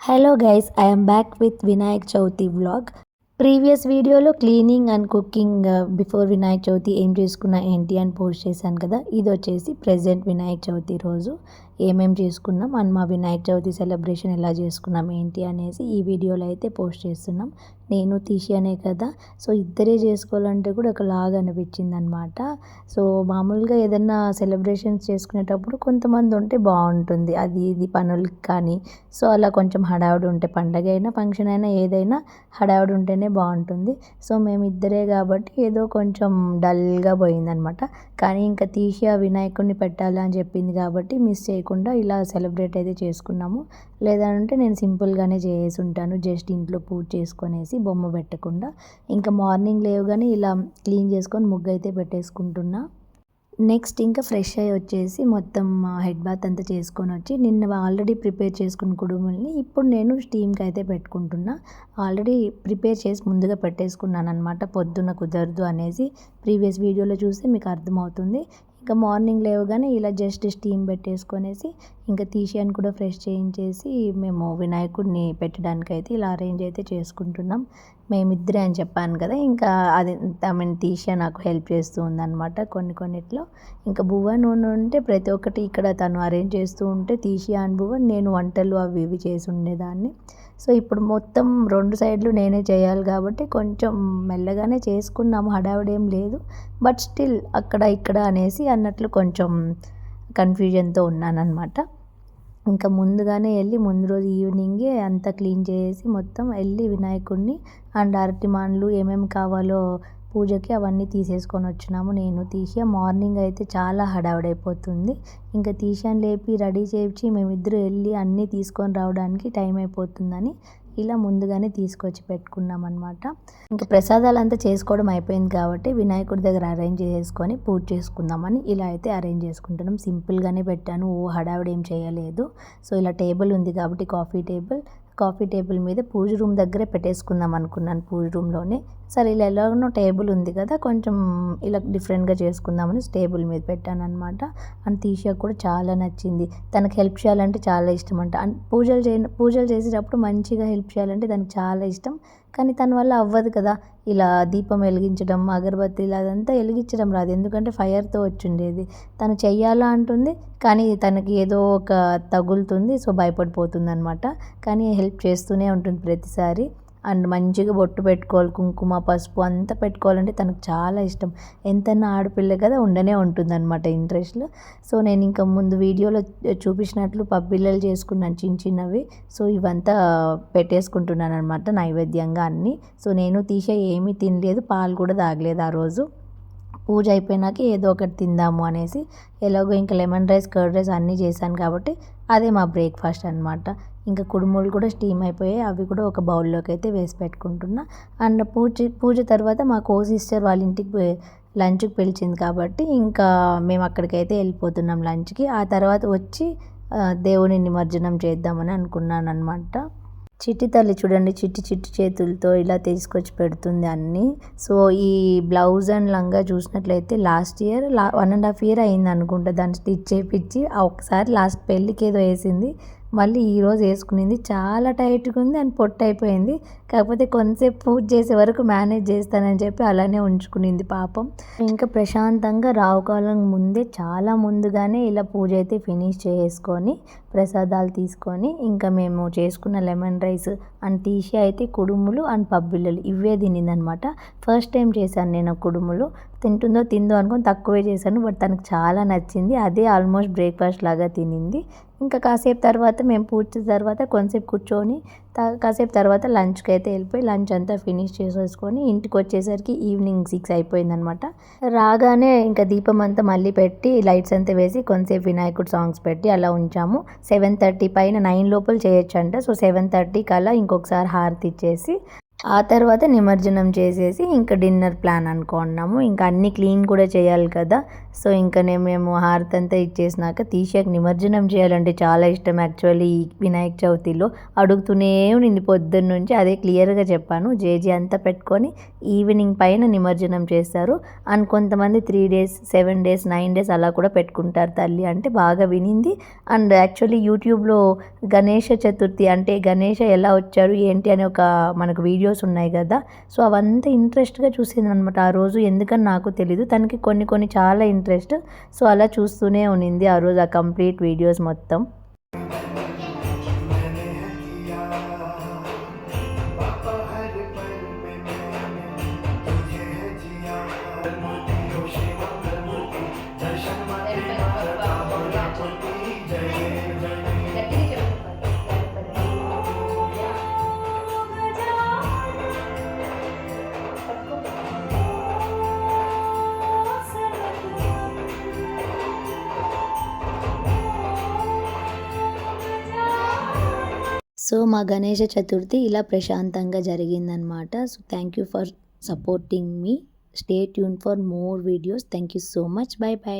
Hello guys I'm back with Vinayak Chavithi vlog previous వీడియోలో cleaning and cooking before Vinayaka Chavithi ఏం చేసుకున్నా ఏంటి అని పోస్ట్ చేశాను కదా ఇది వచ్చేసి ప్రజెంట్ వినాయక చవితి రోజు. ఏమేం చేసుకున్నాం అండ్ మా వినాయక చవితి సెలబ్రేషన్ ఎలా చేసుకున్నాం ఏంటి అనేసి ఈ వీడియోలో అయితే పోస్ట్ చేస్తున్నాం. నేను తీసి అనే కదా. సో ఇద్దరే చేసుకోవాలంటే కూడా ఒకలాగా అనిపించింది అనమాట సో మామూలుగా ఏదైనా సెలబ్రేషన్స్ చేసుకునేటప్పుడు కొంతమంది ఉంటే బాగుంటుంది. అది ఇది పనులకి కానీ. సో అలా కొంచెం హడావుడి ఉంటే పండగ అయినా ఫంక్షన్ అయినా ఏదైనా హడావుడి ఉంటేనే బాగుంటుంది. సో మేము ఇద్దరే కాబట్టి ఏదో కొంచెం డల్గా పోయిందనమాట. కానీ ఇంకా తీసి ఆ వినాయకుడిని పెట్టాలి అని చెప్పింది కాబట్టి మిస్ చేయకుండా ఇలా సెలబ్రేట్ అయితే చేసుకున్నాము. లేదంటే నేను సింపుల్గానే చేసి ఉంటాను జస్ట్ ఇంట్లో పూజ చేసుకొనేసి బొమ్మ పెట్టకుండా ఇంకా మార్నింగ్ లేవగానే ఇలా క్లీన్ చేసుకొని ముగ్గు అయితే పెట్టేసుకుంటున్నా. నెక్స్ట్ ఇంకా ఫ్రెష్ అయ్యి వచ్చేసి మొత్తం హెడ్ బాత్ అంతా చేసుకొని వచ్చి నిన్న ఆల్రెడీ ప్రిపేర్ చేసుకున్న కుడుముల్ని ఇప్పుడు నేను స్టీమ్కి అయితే పెట్టుకుంటున్నా. ఆల్రెడీ ప్రిపేర్ చేసి ముందుగా పెట్టేసుకున్నాను అనమాట పొద్దున్న కుదరదు అనేసి ప్రీవియస్ వీడియోలో చూస్తే మీకు అర్థమవుతుంది. ఇంకా మార్నింగ్ లేవగానే ఇలా జస్ట్ స్టీమ్ పెట్టేసుకొనేసి ఇంకా తీసియాన్ని కూడా ఫ్రెష్ చేయించేసి మేము వినాయకుడిని పెట్టడానికి అయితే ఇలా అరేంజ్ అయితే చేసుకుంటున్నాం. మేమిద్దరే అని చెప్పాను కదా ఇంకా అది ఐ మీన్ నాకు హెల్ప్ చేస్తూ ఉందన్నమాట కొన్ని కొన్నిట్లో. ఇంకా బువ్వ నూనె ఉంటే ప్రతి ఒక్కటి ఇక్కడ తను అరేంజ్ చేస్తూ ఉంటే తీషియా అని బువ్వ నేను వంటలు అవి ఇవి చేసి ఉండేదాన్ని. సో ఇప్పుడు మొత్తం రెండు సైడ్లు నేనే చేయాలి కాబట్టి కొంచెం మెల్లగానే చేసుకున్నాము హడావిడేం ఏం లేదు. బట్ స్టిల్ అక్కడ ఇక్కడ అనేసి అన్నట్లు కొంచెం కన్ఫ్యూజన్తో ఉన్నానన్నమాట. ఇంకా ముందుగానే వెళ్ళి ముందు రోజు ఈవినింగే అంతా క్లీన్ చేసి మొత్తం వెళ్ళి వినాయకుడిని అండ్ అరటిమాన్లు ఏమేమి కావాలో పూజకి అవన్నీ తీసేసుకొని వచ్చినాము. నేను తీసి మార్నింగ్ అయితే చాలా హడావుడైపోతుంది. ఇంకా తీసాను లేపి రెడీ చేయించి మేమిద్దరు వెళ్ళి అన్నీ తీసుకొని రావడానికి టైం అయిపోతుందని ఇలా ముందుగానే తీసుకొచ్చి పెట్టుకున్నాం అనమాట ఇంకా ప్రసాదాలు అంతా చేసుకోవడం అయిపోయింది కాబట్టి వినాయకుడి దగ్గర అరేంజ్ చేసుకొని పూజ చేసుకుందామని ఇలా అయితే అరేంజ్ చేసుకుంటున్నాం. సింపుల్గానే పెట్టాను. ఓ హడావిడి ఏం చేయలేదు. సో ఇలా టేబుల్ ఉంది కాబట్టి కాఫీ టేబుల్. కాఫీ టేబుల్ మీద పూజ రూమ్ దగ్గరే పెట్టేసుకుందాం అనుకున్నాను పూజ రూమ్లోనే. సరే ఇలా ఎలాగో టేబుల్ ఉంది కదా కొంచెం ఇలా డిఫరెంట్గా చేసుకుందామని టేబుల్ మీద పెట్టాను అనమాట అండ్ తీసా కూడా చాలా నచ్చింది. తనకు హెల్ప్ చేయాలంటే చాలా ఇష్టం అంట అండ్ పూజలు చే పూజలు చేసేటప్పుడు మంచిగా హెల్ప్ చేయాలంటే దానికి చాలా ఇష్టం. కానీ తన వల్ల అవ్వదు కదా. ఇలా దీపం వెలిగించడం అగరబత్తీలు అదంతా వెలిగించడం రాదు. ఎందుకంటే ఫైర్తో వచ్చిండేది. తను చెయ్యాలా అంటుంది. కానీ తనకి ఏదో ఒక తగులుతుంది. సో భయపడిపోతుంది అనమాట కానీ హెల్ప్ చేస్తూనే ఉంటుంది ప్రతిసారి. అండ్ మంచిగా బొట్టు పెట్టుకోవాలి కుంకుమ పసుపు అంతా పెట్టుకోవాలంటే తనకు చాలా ఇష్టం. ఎంతైనా ఆడపిల్ల కదా ఉండనే ఉంటుంది అనమాట ఇంట్రెస్ట్లో. సో నేను ఇంకా ముందు వీడియోలో చూపించినట్లు పబ్బిల్లలు చేసుకున్నాను చిన్న చిన్నవి. సో ఇవంతా పెట్టేసుకుంటున్నాను అనమాట నైవేద్యంగా అన్నీ. సో నేను తీసే ఏమీ తినలేదు పాలు కూడా తాగలేదు ఆ రోజు. పూజ అయిపోయినాక ఏదో ఒకటి తిందాము అనేసి ఎలాగో ఇంకా లెమన్ రైస్ కర్డ్ రైస్ అన్నీ చేశాను కాబట్టి అదే మా బ్రేక్ఫాస్ట్ అనమాట ఇంకా కుడుములు కూడా స్టీమ్ అయిపోయాయి. అవి కూడా ఒక బౌల్లోకి అయితే వేసి పెట్టుకుంటున్నా. అండ్ పూజ పూజ తర్వాత మా కో సిస్టర్ వాళ్ళ ఇంటికి లంచ్కి పిలిచింది కాబట్టి ఇంకా మేము అక్కడికైతే వెళ్ళిపోతున్నాం లంచ్కి. ఆ తర్వాత వచ్చి దేవుని నిమజ్జనం చేద్దామని అనుకున్నాను అనమాట చిట్టి తల్లి చూడండి చిట్టి చిట్టి చేతులతో ఇలా తీసుకొచ్చి పెడుతుంది అన్నీ. సో ఈ బ్లౌజ్ అండ్ లంగా చూసినట్లయితే లాస్ట్ ఇయర్ లా వన్ అండ్ హాఫ్ ఇయర్ అయింది అనుకుంటా దాన్ని స్టిచ్ చేయించి ఒకసారి లాస్ట్ పెళ్ళికి ఏదో వేసింది. మళ్ళీ ఈరోజు వేసుకునింది. చాలా టైట్గా ఉంది అండ్ పొట్టు అయిపోయింది. కాకపోతే కొంతసేపు పూజ చేసే వరకు మేనేజ్ చేస్తానని చెప్పి అలానే ఉంచుకునింది పాపం. ఇంకా ప్రశాంతంగా రావుకాలం ముందే చాలా ముందుగానే ఇలా పూజ అయితే ఫినిష్ చేసుకొని ప్రసాదాలు తీసుకొని ఇంకా మేము చేసుకున్న లెమన్ రైస్ అండ్ తీసి అయితే కుడుములు అండ్ పబ్బిళ్ళలు ఇవే తినిందనమాట. ఫస్ట్ టైం చేశాను నేను కుడుములు. తింటుందో తిందో అనుకొని తక్కువే చేశాను బట్ తనకు చాలా నచ్చింది. అదే ఆల్మోస్ట్ బ్రేక్ఫాస్ట్ లాగా తినింది. ఇంకా కాసేపు తర్వాత మేము పూర్తి తర్వాత కొంతసేపు కూర్చొని కాసేపు తర్వాత లంచ్కి అయితే వెళ్ళిపోయి లంచ్ అంతా ఫినిష్ చేసేసుకొని ఇంటికి వచ్చేసరికి ఈవినింగ్ సిక్స్ అయిపోయిందనమాట. రాగానే ఇంకా దీపం అంతా మళ్ళీ పెట్టి లైట్స్ అంతా వేసి కొంతసేపు వినాయకుడు సాంగ్స్ పెట్టి అలా ఉంచాము. సెవెన్ థర్టీ పైన నైన్ లోపల చేయొచ్చు అంట సో సెవెన్ థర్టీ కల్లా ఇంకొకసారి హారతి ఇచ్చేసి ఆ తర్వాత నిమజ్జనం చేసేసి ఇంకా డిన్నర్ ప్లాన్ అనుకున్నాము. ఇంకా అన్నీ క్లీన్ కూడా చేయాలి కదా. సో ఇంకా నేను మేము హారతి అంతా ఇచ్చేసినాక తీసాక నిమజ్జనం చేయాలంటే చాలా ఇష్టం. యాక్చువల్లీ వినాయక చవితిలో అడుగుతూనే ఉండింది పొద్దున్న నుంచి. అదే క్లియర్గా చెప్పాను. జేజీ అంతా పెట్టుకొని ఈవినింగ్ పైన నిమజ్జనం చేస్తారు. అండ్ కొంతమంది three days seven days nine days అలా కూడా పెట్టుకుంటారు తల్లి. అంటే బాగా వినింది. అండ్ యాక్చువల్లీ యూట్యూబ్లో గణేష చతుర్థి అంటే గణేష ఎలా వచ్చారు ఏంటి అని ఒక మనకు వీడియోస్ ఉన్నాయి కదా. సో అవంతా ఇంట్రెస్ట్గా చూసింది అనమాట ఆ రోజు. ఎందుకని నాకు తెలీదు. తనకి కొన్ని కొన్ని చాలా ఇంట్రెస్ట్. సో అలా చూస్తూనే ఉన్నింది ఆ రోజు ఆ కంప్లీట్ వీడియోస్ మొత్తం. సో మా గణేష చతుర్థి ఇలా ప్రశాంతంగా జరిగిందనమాట so thank you for supporting me stay tune for more videos thank you so much bye bye